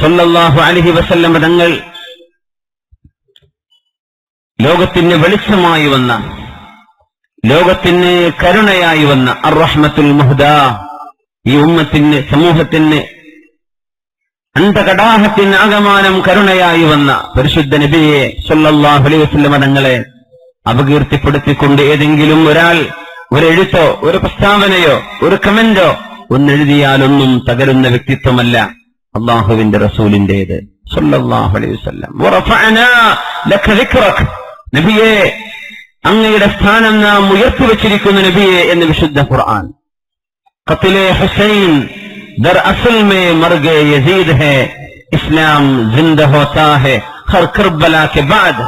സൊല്ലാഹു അലഹി വസല്ലം തങ്ങൾ ലോകത്തിന് വെളിച്ചമായി വന്ന ലോകത്തിന് കരുണയായി വന്ന അറഹ്മത്തുൽ മുഹദ ഈ ഉമ്മത്തിന് സമൂഹത്തിന് അന്ധകടാഹത്തിന് ആകമാനം കരുണയായി വന്ന പരിശുദ്ധ നബിയെ സൊല്ലാഹു അലൈഹി വസല്ലം തങ്ങളെ അപകീർത്തിപ്പെടുത്തിക്കൊണ്ട് ഏതെങ്കിലും ഒരാൾ ഒരെഴുത്തോ ഒരു പ്രസ്താവനയോ ഒരു കമന്റോ ഒന്നെഴുതിയാലൊന്നും തകരുന്ന വ്യക്തിത്വമല്ല അള്ളാഹുവിന്റെ റസൂലിന്റേത്. നബിയെ അങ്ങയുടെ സ്ഥാനം നാം ഉയർത്തി വച്ചിരിക്കുന്ന നബിയെ എന്ന് വിശുദ്ധ ഖുർആൻ. കത്തിലെ ഹുസൈൻ ദർ അസൽ മർഗെ യസീദ് ഹെ ഇസ്ലാം ജിന്ദ ഹോസാ ഹെ ഹർ കർബല കെ ബാദ്.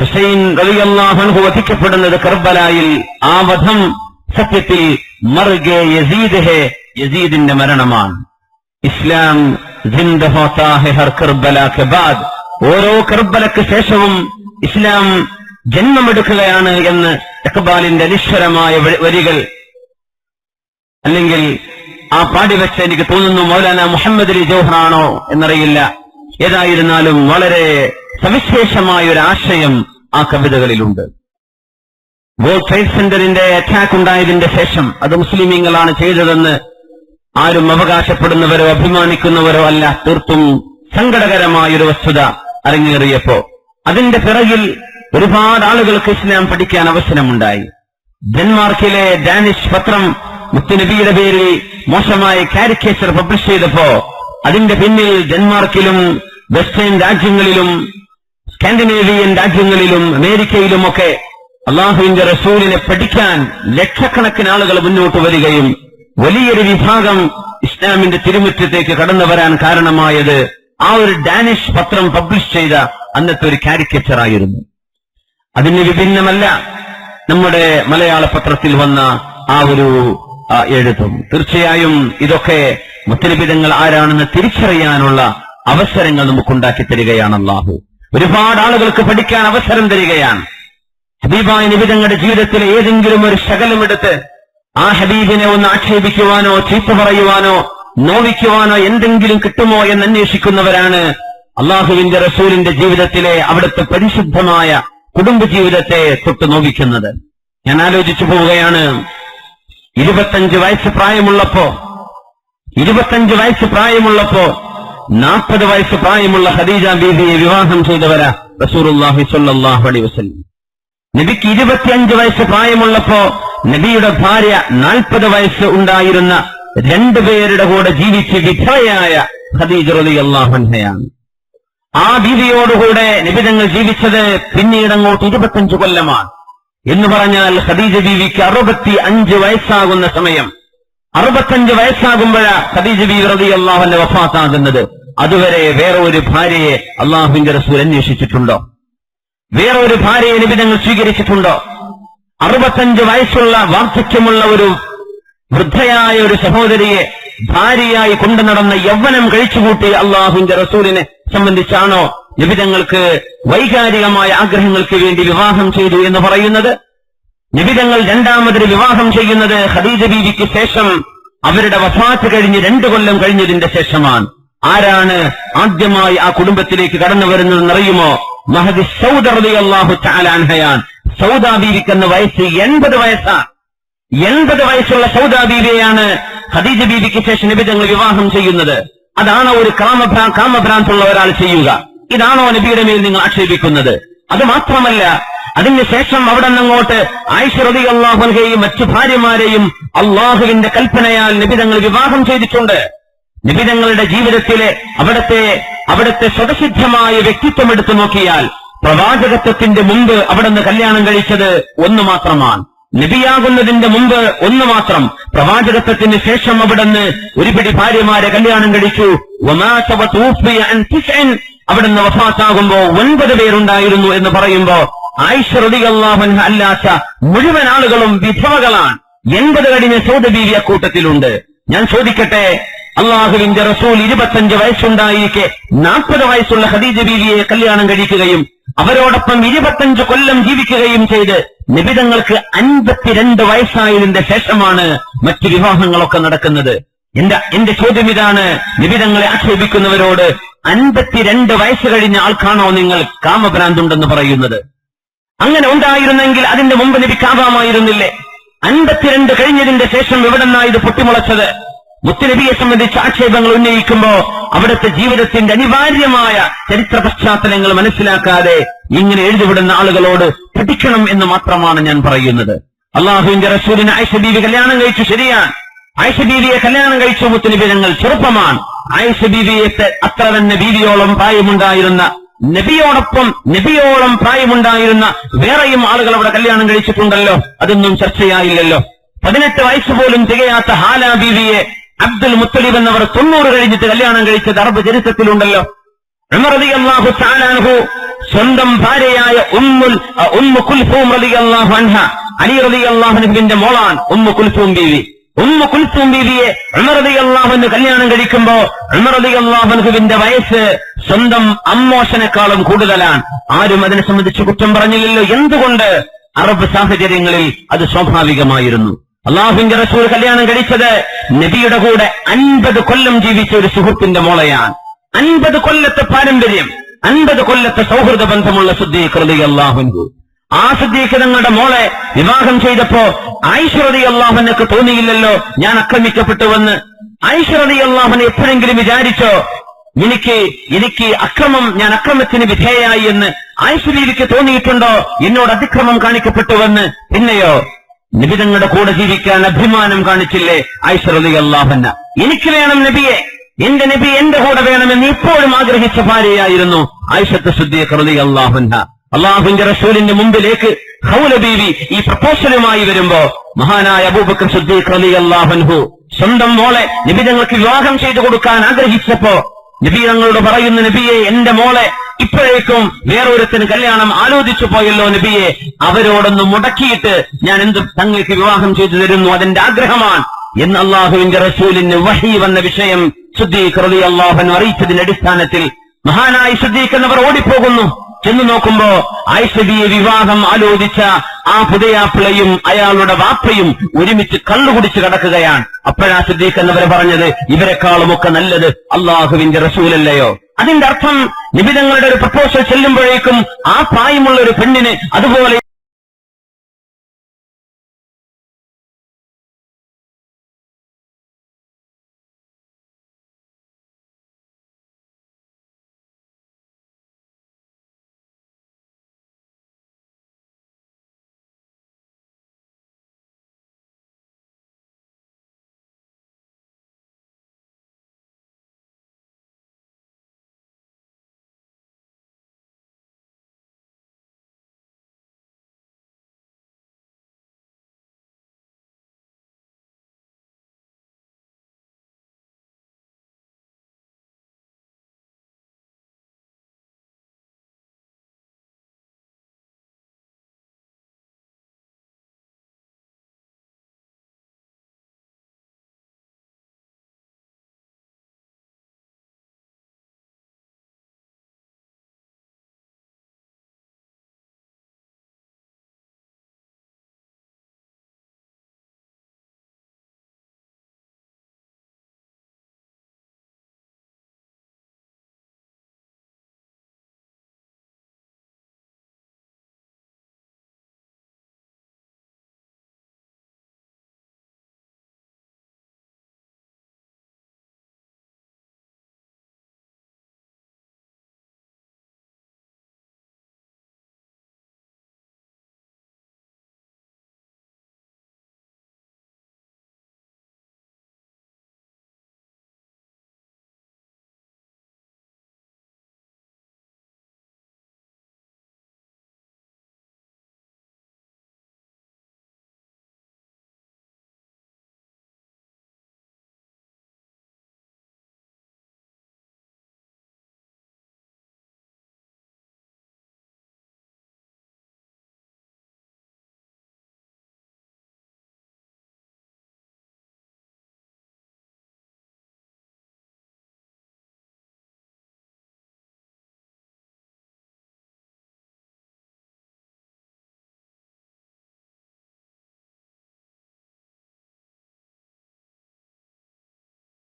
ഹുസൈൻ റളിയല്ലാഹു വധിക്കപ്പെടുന്നത് കർബലായിൽ ആ വധം സത്യത്തിൽ യസീദിന്റെ മരണമാണ്. ഇസ്ലാം ഓരോ കർബലക്ക് ശേഷവും ഇസ്ലാം ജന്മമെടുക്കുകയാണ് എന്ന് ഇഖ്ബാലിന്റെ അനിശ്വരമായ വരികൾ അല്ലെങ്കിൽ ആ പാടിവെച്ച് എനിക്ക് തോന്നുന്നു മൗലാന മുഹമ്മദ് അലി ജോഹറാണോ എന്നറിയില്ല. ഏതായിരുന്നാലും വളരെ സവിശേഷമായ ഒരു ആശയം ആ കവിതകളിലുണ്ട്. വേൾഡ് ട്രേഡ് സെന്ററിന്റെ അറ്റാക്ക് ഉണ്ടായതിന്റെ ശേഷം അത് മുസ്ലിമീങ്ങളാണ് ചെയ്തതെന്ന് ആരും അവകാശപ്പെടുന്നവരോ അഭിമാനിക്കുന്നവരോ അല്ല. തീർത്തും സങ്കടകരമായൊരു വസ്തുത അരങ്ങേറിയപ്പോ അതിന്റെ പിറകിൽ ഒരുപാട് ആളുകൾക്ക് ഇസ്ലാം പഠിക്കാൻ അവസരമുണ്ടായി. ഡെൻമാർക്കിലെ ഡാനിഷ് പത്രം മുത്തുനബിയുടെ പേരിൽ മോശമായ കാരിക്കേച്ചർ പബ്ലിഷ് ചെയ്തപ്പോ അതിന്റെ പിന്നിൽ ഡെൻമാർക്കിലും വെസ്റ്റേൺ രാജ്യങ്ങളിലും സ്കാൻഡിനേവിയൻ രാജ്യങ്ങളിലും അമേരിക്കയിലുമൊക്കെ അള്ളാഹുവിന്റെ റസൂലിനെ പഠിക്കാൻ ലക്ഷക്കണക്കിന് ആളുകൾ മുന്നോട്ട് വരികയും വലിയൊരു വിഭാഗം ഇസ്ലാമിന്റെ തിരുമുറ്റത്തേക്ക് കടന്നു വരാൻ കാരണമായത് ആ ഒരു ഡാനിഷ് പത്രം പബ്ലിഷ് ചെയ്ത അന്നത്തെ ഒരു കാരിക്കേച്ചർ ആയിരുന്നു. അതിന് വിഭിന്നമല്ല നമ്മുടെ മലയാള പത്രത്തിൽ വന്ന ആ ഒരു എഴുത്തും. തീർച്ചയായും ഇതൊക്കെ മുത്തലിബിതങ്ങൾ ആരാണെന്ന് തിരിച്ചറിയാനുള്ള അവസരങ്ങൾ നമുക്കുണ്ടാക്കി തരികയാണ് അള്ളാഹു. ഒരുപാട് ആളുകൾക്ക് പഠിക്കാൻ അവസരം തരികയാണ്. ഹബീബായ നിബിതങ്ങളുടെ ജീവിതത്തിലെ ഏതെങ്കിലും ഒരു ശകലമെടുത്ത് ആ ഹബീബിനെ ഒന്ന് ആക്ഷേപിക്കുവാനോ ചീത്ത പറയുവാനോ നോവിക്കുവാനോ എന്തെങ്കിലും കിട്ടുമോ എന്ന് അന്വേഷിക്കുന്നവരാണ് അള്ളാഹുവിന്റെ റസൂലിന്റെ ജീവിതത്തിലെ അവിടുത്തെ പരിശുദ്ധമായ കുടുംബ ജീവിതത്തെ തൊട്ട് നോവിക്കുന്നത്. ഞാൻ ആലോചിച്ചു പോവുകയാണ്. ഇരുപത്തഞ്ച് വയസ്സ് പ്രായമുള്ളപ്പോ ഇരുപത്തഞ്ച് വയസ്സ് പ്രായമുള്ളപ്പോ നാൽപ്പത് വയസ്സ് പ്രായമുള്ള ഹദീജ ബീബിയെ വിവാഹം ചെയ്തവരാ റസൂർ സ്വല്ലല്ലാഹു അലൈഹി വസല്ലം. നബിക്ക് ഇരുപത്തിയഞ്ച് വയസ്സ് പ്രായമുള്ളപ്പോ നബിയുടെ ഭാര്യ നാൽപ്പത് വയസ്സ് ഉണ്ടായിരുന്ന രണ്ടുപേരുടെ കൂടെ ജീവിച്ച് വിധവയായ ഖദീജ റലി അള്ളാഹുഹയാണ് ആ ബീവിയോടുകൂടെ നിബിതങ്ങൾ ജീവിച്ചത് പിന്നീട് അങ്ങോട്ട് ഇരുപത്തഞ്ച് കൊല്ലമാണ്. എന്ന് പറഞ്ഞാൽ ഖദീജ ബീവിക്ക് അറുപത്തി അഞ്ച് വയസ്സാകുന്ന സമയം. അറുപത്തഞ്ച് വയസ്സാകുമ്പോഴാണ് ഖദീജ ബീവി റതി അള്ളാഹുന്റെ വഫാത്താകുന്നത്. അതുവരെ വേറെ ഒരു ഭാര്യയെ അള്ളാഹുവിന്റെ റസൂൽ അന്വേഷിച്ചിട്ടുണ്ടോ? വേറെ ഒരു ഭാര്യയെ നിബിധങ്ങൾ സ്വീകരിച്ചിട്ടുണ്ടോ? അറുപത്തഞ്ച് വയസ്സുള്ള വാർദ്ധക്യമുള്ള ഒരു വൃദ്ധയായ ഒരു സഹോദരിയെ ഭാര്യയായി കൊണ്ടു നടന്ന യൗവനം കഴിച്ചുകൂട്ടി അള്ളാഹുവിന്റെ റസൂലിനെ സംബന്ധിച്ചാണോ നിബിധങ്ങൾക്ക് വൈകാരികമായ ആഗ്രഹങ്ങൾക്ക് വേണ്ടി വിവാഹം ചെയ്തു എന്ന് പറയുന്നത്? നിബിധങ്ങൾ രണ്ടാമതൊരു വിവാഹം ചെയ്യുന്നത് ഖദീജ ബീവിക്ക് ശേഷം അവരുടെ വഫാത്ത് കഴിഞ്ഞ് രണ്ടു കൊല്ലം കഴിഞ്ഞതിന്റെ ശേഷമാണ്. ആരാണ് ആദ്യമായി ആ കുടുംബത്തിലേക്ക് കടന്നു വരുന്നതെന്ന് അറിയുമോ? മഹദി സൗദ അള്ളാഹു ചാലാൻഹയാൻ സൗദാ ബീവിക്ക് വയസ്സ് എൺപത് വയസ്സാണ് എൺപത് വയസ്സുള്ള സൗദാ ബീവിയെയാണ് ഖദീജ ബീവിക്ക് ശേഷം നിബിതങ്ങൾ വിവാഹം ചെയ്യുന്നത്. അതാണോ ഒരു കാമഭ്രാ കാമഭ്രാന്തുള്ള ഒരാൾ ചെയ്യുക. ഇതാണോ നബിയുടെ മേൽ നിങ്ങൾ ആക്ഷേപിക്കുന്നത്. അത് മാത്രമല്ല അതിനുശേഷം അവിടെ നിന്നങ്ങോട്ട് ആയിഷറതി അള്ളാഹുൻഹയെയും മറ്റു ഭാര്യമാരെയും അള്ളാഹുവിന്റെ കൽപ്പനയാൽ നിബിതങ്ങൾ വിവാഹം ചെയ്തിട്ടുണ്ട്. നിബിതങ്ങളുടെ ജീവിതത്തിലെ അവിടുത്തെ അവിടുത്തെ സ്വതസിദ്ധമായ വ്യക്തിത്വം എടുത്തു നോക്കിയാൽ പ്രവാചകത്വത്തിന്റെ മുമ്പ് അവിടുന്ന് കല്യാണം കഴിച്ചത് ഒന്ന് മാത്രമാണ്. നബിയാകുന്നതിന്റെ മുമ്പ് ഒന്ന് മാത്രം. പ്രവാചകത്വത്തിന് ശേഷം അവിടുന്ന് ഒരു പിടി ഭാര്യമാരെ കല്യാണം കഴിച്ചു. അവിടുന്ന് വഫാത്താകുമ്പോ ഒൻപത് പേരുണ്ടായിരുന്നു എന്ന് പറയുമ്പോ ആയിഷ അല്ലാത്ത മുഴുവൻ ആളുകളും വിധവകളാണ്. എൺപത് കഴിഞ്ഞ സൗദബീവിയ കൂട്ടത്തിലുണ്ട്. ഞാൻ ചോദിക്കട്ടെ അള്ളാഹുവിന്റെ റസൂൽ ഇരുപത്തഞ്ച് വയസ്സുണ്ടായിരിക്കെ നാൽപ്പത് വയസ്സുള്ള ഖദീജ ബീവിയെ കല്യാണം കഴിക്കുകയും അവരോടൊപ്പം ഇരുപത്തഞ്ച് കൊല്ലം ജീവിക്കുകയും ചെയ്ത് നിബിതങ്ങൾക്ക് അൻപത്തിരണ്ട് വയസ്സായതിന്റെ ശേഷമാണ് മറ്റു വിവാഹങ്ങളൊക്കെ നടക്കുന്നത്. എന്റെ എന്റെ ചോദ്യം ഇതാണ് നിബിതങ്ങളെ ആക്ഷേപിക്കുന്നവരോട് അൻപത്തിരണ്ട് വയസ്സ് കഴിഞ്ഞ ആൾക്കാണോ നിങ്ങൾ കാമഭ്രാന്തുണ്ടെന്ന് പറയുന്നത്? അങ്ങനെ ഉണ്ടായിരുന്നെങ്കിൽ അതിന്റെ മുമ്പ് നബിക്കാവാമായിരുന്നില്ലേ അൻപത്തിരണ്ട് കഴിഞ്ഞതിന്റെ ശേഷം എവിടെന്നാ ഇത് പൊട്ടിമുളച്ചത്? മുത്തുനബിയെ സംബന്ധിച്ച് ആക്ഷേപങ്ങൾ ഉന്നയിക്കുമ്പോ അവിടുത്തെ ജീവിതത്തിന്റെ അനിവാര്യമായ ചരിത്ര പശ്ചാത്തലങ്ങൾ മനസ്സിലാക്കാതെ ഇങ്ങനെ എഴുതിവിടുന്ന ആളുകളോട് പഠിക്കണം എന്ന് മാത്രമാണ് ഞാൻ പറയുന്നത്. അള്ളാഹുവിന്റെ റസൂലിന് ആയിഷ കല്യാണം കഴിച്ചു ശരിയാണ്. ആയിഷ കല്യാണം കഴിച്ച മുത്തുനബി ഞങ്ങൾ ചെറുപ്പമാണ്. ആയിഷ അത്ര തന്നെ ബീവിയോളം പ്രായമുണ്ടായിരുന്ന നബിയോടൊപ്പം നബിയോളം പ്രായമുണ്ടായിരുന്ന വേറെയും ആളുകൾ അവിടെ കല്യാണം കഴിച്ചിട്ടുണ്ടല്ലോ. അതൊന്നും ചർച്ചയായില്ലല്ലോ. പതിനെട്ട് വയസ്സ് പോലും തികയാത്ത ഹാലാ ബീവിയെ അബ്ദുൽ മുത്തലിബ് എന്നവർ തൊണ്ണൂറ് കഴിഞ്ഞിട്ട് കല്യാണം കഴിച്ചത് അറബ് ചരിത്രത്തിലുണ്ടല്ലോ. സ്വന്തം ഭാര്യയായ ഉമ്മുൽ ഉമ്മു കുൽഫൂം കുൽസൂം അള്ളാഹു അൻഹ അലി റളിയല്ലാഹു അൻഹുവിന്റെ മോളാൻ ഉമ്മു കുൽഫൂം ബീവി. ഉമ്മു കുൽഫൂം ബീവിയെ ഉമർ അള്ളാഹുന് കല്യാണം കഴിക്കുമ്പോ ഉമർ റളിയല്ലാഹു വയസ്സ് സ്വന്തം അമ്മോഷനേക്കാളും കൂടുതലാണ്. ആരും അതിനെ സംബന്ധിച്ച് കുറ്റം പറഞ്ഞില്ലല്ലോ. എന്തുകൊണ്ട് അറബ് സാഹചര്യങ്ങളിൽ അത് സ്വാഭാവികമായിരുന്നു? അള്ളാഹുവിന്റെ റസൂൽ കല്യാണം കഴിച്ചത് നബിയുടെ കൂടെ അൻപത് കൊല്ലം ജീവിച്ച ഒരു സുഹൃത്തിന്റെ മോളയാണ്. അൻപത് കൊല്ലത്തെ പാരമ്പര്യം അൻപത് കൊല്ലത്തെ സൗഹൃദ ബന്ധമുള്ള സുദ്ദീഖ് അള്ളാഹുൻകു ആ സുദ്ദീഖ് മോളെ വിവാഹം ചെയ്തപ്പോ ഐശ്വറതി അള്ളാഹുനക്ക് തോന്നിയില്ലല്ലോ ഞാൻ ആക്രമിക്കപ്പെട്ടുവെന്ന്. ഐശ്വറതി അള്ളാഹുനെ എപ്പോഴെങ്കിലും വിചാരിച്ചോ എനിക്ക് എനിക്ക് അക്രമം ഞാൻ അക്രമത്തിന് വിധേയായി എന്ന്. ഐശ്വര്യക്ക് തോന്നിയിട്ടുണ്ടോ എന്നോട് അതിക്രമം കാണിക്കപ്പെട്ടുവെന്ന്. പിന്നെയോ നിബിതങ്ങളുടെ കൂടെ ജീവിക്കാൻ അഭിമാനം കാണിച്ചില്ലേ ഐശ്വറലി അള്ളാഹന്ന എനിക്ക് വേണം നബിയെ. എന്റെ നബി എന്റെ കൂടെ വേണമെന്ന് ഇപ്പോഴും ആഗ്രഹിച്ച ഭാര്യയായിരുന്നു ആയിഷത്ത് സുദ്ദീഖ് അള്ളാഹുന്ന അള്ളാഹുവിന്റെ റസൂലിന്റെ മുമ്പിലേക്ക് ഹൗലബീവി ഈ പ്രപ്പോസലുമായി വരുമ്പോ മഹാനായ അബൂബക്കർ സുദ്ദീഖ് കൃതി അള്ളാഹുൻഹു സ്വന്തം മോളെ നബിതങ്ങൾക്ക് വിവാഹം ചെയ്തു കൊടുക്കാൻ ആഗ്രഹിച്ചപ്പോ നബി തങ്ങളോട് പറയുന്ന നബിയെ എന്റെ മോളെ ഇപ്പോഴേക്കും വേറൊരുത്തിന് കല്യാണം ആലോചിച്ചു പോയല്ലോ നബിയെ. അവരോടൊന്ന് മുടക്കിയിട്ട് ഞാൻ എന്ത് തങ്ങൾക്ക് വിവാഹം ചെയ്തു തരുന്നു? അതിന്റെ ആഗ്രഹമാണ്. എന്ന് അള്ളാഹുവിന്റെ റസൂലിന് വഹി വന്ന വിഷയം സുദ്ദീഖ് റളി അള്ളാഹുൻ അറിയിച്ചതിന്റെ അടിസ്ഥാനത്തിൽ മഹാനായി സുദ്ദീഖ് എന്നവർ ഓടിപ്പോകുന്നു. ചെന്നു നോക്കുമ്പോ ഐശ്വര്യ വിവാഹം ആലോചിച്ച ആ പുതയാപ്പിളയും അയാളുടെ വാപ്പയും ഒരുമിച്ച് കള്ളുകുടിച്ച് കിടക്കുകയാണ്. അപ്പോഴാ സിദ്ദീഖ് എന്നവരെ പറഞ്ഞത് ഇവരെക്കാളുമൊക്കെ നല്ലത് അള്ളാഹുവിന്റെ റസൂലല്ലയോ? അതിന്റെ അർത്ഥം നിബിതങ്ങളുടെ ഒരു പ്രപ്പോസൽ ചെല്ലുമ്പോഴേക്കും ആ പ്രായമുള്ള ഒരു പെണ്ണിന് അതുപോലെ